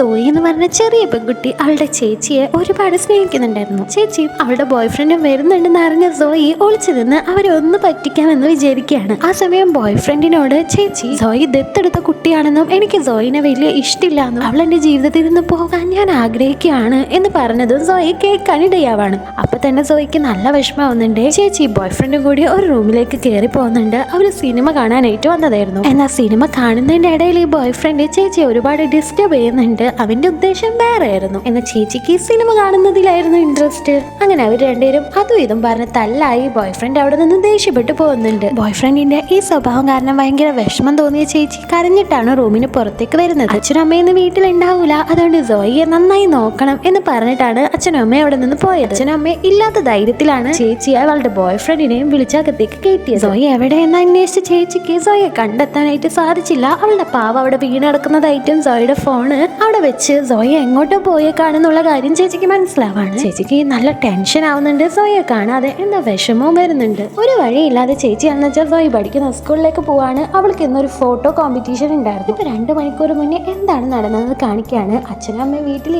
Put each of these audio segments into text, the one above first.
സോയി എന്ന് പറഞ്ഞ ചെറിയ പെൺകുട്ടി അവളുടെ ചേച്ചിയെ ഒരുപാട് സ്നേഹിക്കുന്നുണ്ടായിരുന്നു. ചേച്ചിയും അവളുടെ ബോയ് ഫ്രണ്ടും വരുന്നുണ്ടെന്ന് അറിഞ്ഞ സോയി ഒളിച്ചു നിന്ന് അവരെ ഒന്ന് പറ്റിക്കാമെന്ന് വിചാരിക്കുകയാണ്. ആ സമയം ബോയ്ഫ്രണ്ടിനോട് ചേച്ചി സോയി ദത്തെടുത്ത കുട്ടിയാണെന്നും എനിക്ക് സോയിനെ വലിയ ഇഷ്ടമില്ലാന്നും അവൾ എന്റെ ജീവിതത്തിൽ നിന്ന് പോകാൻ ഞാൻ ആഗ്രഹിക്കുകയാണ് എന്ന് പറഞ്ഞതും സോയി കേൾക്കാനിടയാവാണ് അപ്പൊ തന്നെ സോയിക്ക് നല്ല വിഷമാവുന്നുണ്ട് ചേച്ചി ബോയ് ഫ്രണ്ടും കൂടി ഒരു റൂമിലേക്ക് കയറി പോകുന്നുണ്ട്. അവർ സിനിമ കാണാനായിട്ട് വന്നതായിരുന്നു. എന്നാൽ സിനിമ കാണുന്നതിന്റെ ഇടയിൽ ഈ ബോയ്ഫ്രണ്ട് ചേച്ചി ഒരുപാട് ഡിസ്റ്റർബ് ചെയ്യുന്നുണ്ട്. അവന്റെ ഉദ്ദേശം വേറെ ആയിരുന്നു എന്നാൽ ചേച്ചിക്ക് സിനിമ കാണുന്നതിലായിരുന്നു ഇൻട്രസ്റ്റ് അങ്ങനെ അവർ രണ്ടുപേരും അതും ഇതും പറഞ്ഞ് തല്ലായി ബോയ്ഫ്രണ്ട് അവിടെ നിന്ന് ദേഷ്യപ്പെട്ടു പോകുന്നുണ്ട്. ബോയ് ഫ്രണ്ടിന്റെ ഈ സ്വഭാവം കാരണം ഭയങ്കര വിഷമം തോന്നിയ ചേച്ചി കരഞ്ഞിട്ടാണ് റൂമിന് പുറത്തേക്ക് വരുന്നത്. അച്ഛനും അമ്മയും വീട്ടിൽ വീട്ടിലുണ്ടാവൂല. അതുകൊണ്ട് സോയിയെ നന്നായി നോക്കണം എന്ന് പറഞ്ഞിട്ടാണ് അച്ഛനും അമ്മയും അവിടെ നിന്ന് പോയത്. അച്ഛനും അമ്മയും ഇല്ലാത്ത ധൈര്യത്തിലാണ് ചേച്ചി അവളുടെ ബോയ് ഫ്രണ്ടിനെയും വിളിച്ചകത്തേക്ക് കയറ്റിയത്. സോയി എവിടെയെന്ന് അന്വേഷിച്ച ചേച്ചിക്ക് സോയെ കണ്ടെത്താനായിട്ട് സാധിച്ചില്ല. അവളുടെ പാവ അവിടെ വീണടക്കുന്നതായിട്ടും സോയുടെ ഫോണ് അവിടെ വെച്ച് സോയ എങ്ങോട്ടോ പോയേക്കാണെന്നുള്ള കാര്യം ചേച്ചിക്ക് മനസ്സിലാവാണ്. ചേച്ചിക്ക് നല്ല ടെൻഷൻ ആവുന്നുണ്ട്. സോയെ കാണാതെ എന്താ വിഷമവും വരുന്നുണ്ട്. ഒരു വഴിയില്ലാതെ ചേച്ചി എന്ന് വെച്ചാൽ സോയ പഠിക്കുന്ന സ്കൂളിലേക്ക് പോവാണ്. അവൾക്ക് ഇന്നൊരു ഫോട്ടോ കോമ്പറ്റീഷൻ ഉണ്ടായിരുന്നു. ഇപ്പൊ രണ്ടു മണിക്കൂർ മുന്നേ എന്താണ് നടന്നതെന്ന് കാണിക്കാണ്. അച്ഛനും അമ്മയും വീട്ടിൽ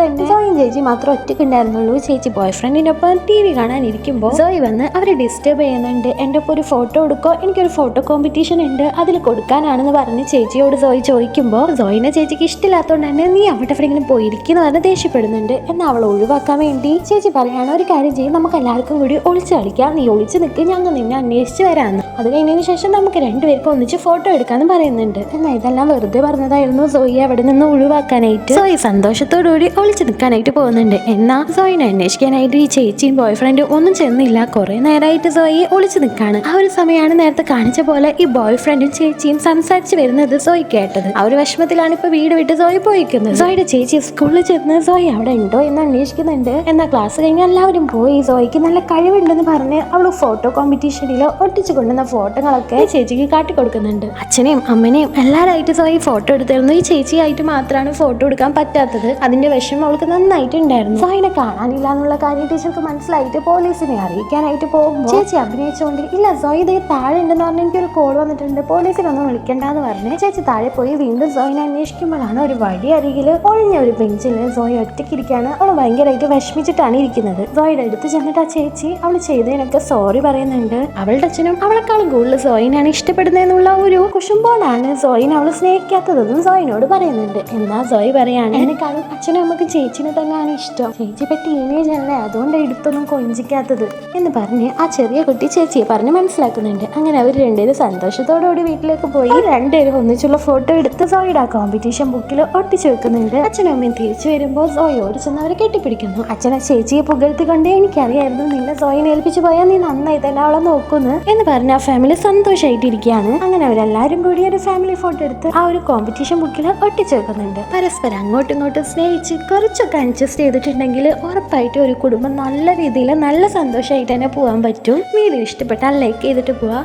തന്നെ സോയും ചേച്ചി മാത്രം ഒറ്റയ്ക്ക് ഉണ്ടായിരുന്നുള്ളൂ. ചേച്ചി ബോയ് ഫ്രണ്ടിനൊപ്പം ടി വി കാണാൻ ഇരിക്കുമ്പോൾ സോയി വന്ന് അവരെ ഡിസ്റ്റർബ് ചെയ്യുന്നുണ്ട്. എന്റെ ഒപ്പം ഒരു ഫോട്ടോ എടുക്കോ? എനിക്കൊരു ഫോട്ടോ കോമ്പറ്റീഷൻ ഉണ്ട്. അതിൽ കൊടുക്കാനാണെന്ന് പറഞ്ഞ് ചേച്ചിയോട് സോയി ചോദിക്കുമ്പോൾ സോയിനെ ചേച്ചിക്ക് ഇഷ്ടമില്ലാത്തതുകൊണ്ട് തന്നെ നീ അവിടെ എവിടെയെങ്കിലും പോയിരിക്കുന്നു പറഞ്ഞ് ദേഷ്യപ്പെടുന്നുണ്ട്. എന്നാൽ അവൾ ഒഴിവാക്കാൻ വേണ്ടി? ചേച്ചി പറയാണ് ഒരു കാര്യം ചെയ്യും നമുക്ക് എല്ലാവർക്കും കൂടി ഒളിച്ചു കളിക്കാം. നീ ഒളിച്ചു നിൽക്കുക ഞങ്ങൾ നിന്നെ അന്വേഷിച്ച് വരാമെന്ന് അത് കഴിഞ്ഞതിന് ശേഷം നമുക്ക് രണ്ടുപേർക്കും ഒന്നിച്ച് ഫോട്ടോ എടുക്കാമെന്ന് പറയുന്നുണ്ട്. എന്നാൽ ഇതെല്ലാം വെറുതെ പറഞ്ഞതായിരുന്നു സോയി അവിടെ നിന്ന് ഒഴിവാക്കാനായിട്ട്. സോയി സന്തോഷത്തോടുകൂടി ഒളിച്ചു നിൽക്കാനായിട്ട് പോകുന്നുണ്ട്. എന്നാൽ സോയിനെ അന്വേഷിക്കാനായിട്ട് ഈ ചേച്ചിയും ബോയ് ഫ്രണ്ടും ഒന്നും ചെന്നില്ല. കുറെ നേരമായിട്ട് സോയി ഒളിച്ചു നിൽക്കാണ് ആ ഒരു സമയമാണ് നേരത്തെ കാണിച്ച പോലെ ഈ ബോയ് ഫ്രണ്ടും ചേച്ചിയും സംസാരിച്ച് വരുന്നത് സോയി കേട്ടത്. ആ ഒരു വിഷമത്തിലാണ് ഇപ്പൊ വീട് വിട്ട് സോയി പോയിക്കുന്നത്. സോയുടെ ചേച്ചി സ്കൂളിൽ ചെന്ന് സോയി അവിടെ ഉണ്ടോ? എന്ന് അന്വേഷിക്കുന്നുണ്ട്. എന്നാൽ ക്ലാസ് കഴിഞ്ഞ് എല്ലാവരും പോയി. സോയിക്ക് നല്ല കഴിവുണ്ടെന്ന് പറഞ്ഞ് അവൾ ഫോട്ടോ കോമ്പറ്റീഷനിൽ ഒട്ടിച്ചു കൊണ്ടുവന്ന ഫോട്ടോകളൊക്കെ ചേച്ചിക്ക് കാട്ടി കൊടുക്കുന്നുണ്ട് അച്ഛനെയും അമ്മനെയും എല്ലാവരായിട്ട് സോയി ഫോട്ടോ എടുത്തിരുന്നു. ഈ ചേച്ചിയായിട്ട് മാത്രമാണ് ഫോട്ടോ എടുക്കാൻ പറ്റാത്തത്. അതിന്റെ വിഷമം അവൾക്ക് നന്നായിട്ടുണ്ടായിരുന്നു. സോയിനെ കാണാനില്ല എന്നുള്ള കാര്യം ടീച്ചർക്ക് മനസ്സിലായിട്ട് പോലീസിനെ അറിയിക്കാനായിട്ട് പോകും ചേച്ചി അഭിനയിച്ചുകൊണ്ട് ഇല്ല സോയി ഇതേ താഴെ ഉണ്ടെന്ന് പറഞ്ഞ് എനിക്കൊരു കോൾ വന്നിട്ടുണ്ട്. പോലീസിനൊന്നും വിളിക്കണ്ടെന്ന് പറഞ്ഞ് ചേച്ചി താഴെ പോയി വീണ്ടും സോയിനെ അന്വേഷിക്കുമ്പോഴാണ് ഒരു വഴി അരികിൽ ഒഴിഞ്ഞ ഒരു ബെഞ്ചിൽ സോയ ഒറ്റയ്ക്കിരിക്കുകയാണ് അവൾ ഭയങ്കരമായിട്ട് വിഷമിച്ചിട്ടാണ് ഇരിക്കുന്നത്. സോയുടെ അടുത്ത് ചെന്നിട്ട് ആ ചേച്ചി അവൾ ചെയ്തതിനൊക്കെ സോറി പറയുന്നുണ്ട്. അവളുടെ അച്ഛനും അവളെക്കാളും കൂടുതൽ സോയിനാണ് ഇഷ്ടപ്പെടുന്നതെന്നുള്ള ഒരു കുശുമ്പോളാണ് സോയിനെ അവൾ സ്നേഹിക്കാത്തതെന്നും സോയിനോട് പറയുന്നുണ്ട്. എന്നാ സോയി പറയാണ് എന്നെക്കാളും അച്ഛനും അമ്മയ്ക്ക് ചേച്ചിനെ തന്നെയാണ് ഇഷ്ടം. ചേച്ചി ഇപ്പൊ ടീനേജ് അല്ലേ അതുകൊണ്ട് എടുത്തൊന്നും കൊഞ്ചിക്കാത്തത്. എന്ന് പറഞ്ഞ് ആ ചെറിയ കുട്ടി ചേച്ചിയെ പറഞ്ഞ് മനസ്സിലാക്കുന്നുണ്ട്. അങ്ങനെ അവർ രണ്ടുപേരും സന്തോഷത്തോടുകൂടി വീട്ടിലേക്ക് പോയി. രണ്ടുപേരും ഒന്നിച്ചുള്ള ഫോട്ടോ എടുത്ത് സോയിയുടെ ആ കോമ്പറ്റീഷൻ ബുക്കിൽ ഒട്ടിച്ചു വെക്കുന്നുണ്ട് അച്ഛനും അമ്മയും തിരിച്ചു വരുമ്പോൾ സോയോട് ചെന്ന് അവരെ കെട്ടിപ്പിടിക്കുന്നു. അച്ഛനെ ചേച്ചിയെ പുകഴ്ത്തിക്കൊണ്ട് എനിക്കറിയായിരുന്നു. നിന്നെ സോയിനെ ഏൽപ്പിച്ചു പോയാൽ നീ നന്നായി തന്നെ അവളെ നോക്കുന്നു എന്ന് പറഞ്ഞ് ആ ഫാമിലി സന്തോഷമായിട്ടിരിക്കുകയാണ് അങ്ങനെ അവരെല്ലാവരും കൂടി ഒരു ഫാമിലി ഫോട്ടോ എടുത്ത് ആ ഒരു കോമ്പറ്റീഷൻ ബുക്കിൽ ഒട്ടിച്ചു വെക്കുന്നുണ്ട് പരസ്പരം അങ്ങോട്ടും ഇങ്ങോട്ടും സ്നേഹിച്ച് കുറച്ചൊക്കെ അഡ്ജസ്റ്റ് ചെയ്തിട്ടുണ്ടെങ്കിൽ ഉറപ്പായിട്ട് ഒരു കുടുംബം നല്ല രീതിയിൽ നല്ല സന്തോഷമായിട്ട് തന്നെ പോകാൻ പറ്റും. വീഡിയോ ഇഷ്ടപ്പെട്ടാൽ ലൈക്ക് ചെയ്തിട്ട് പോവാ.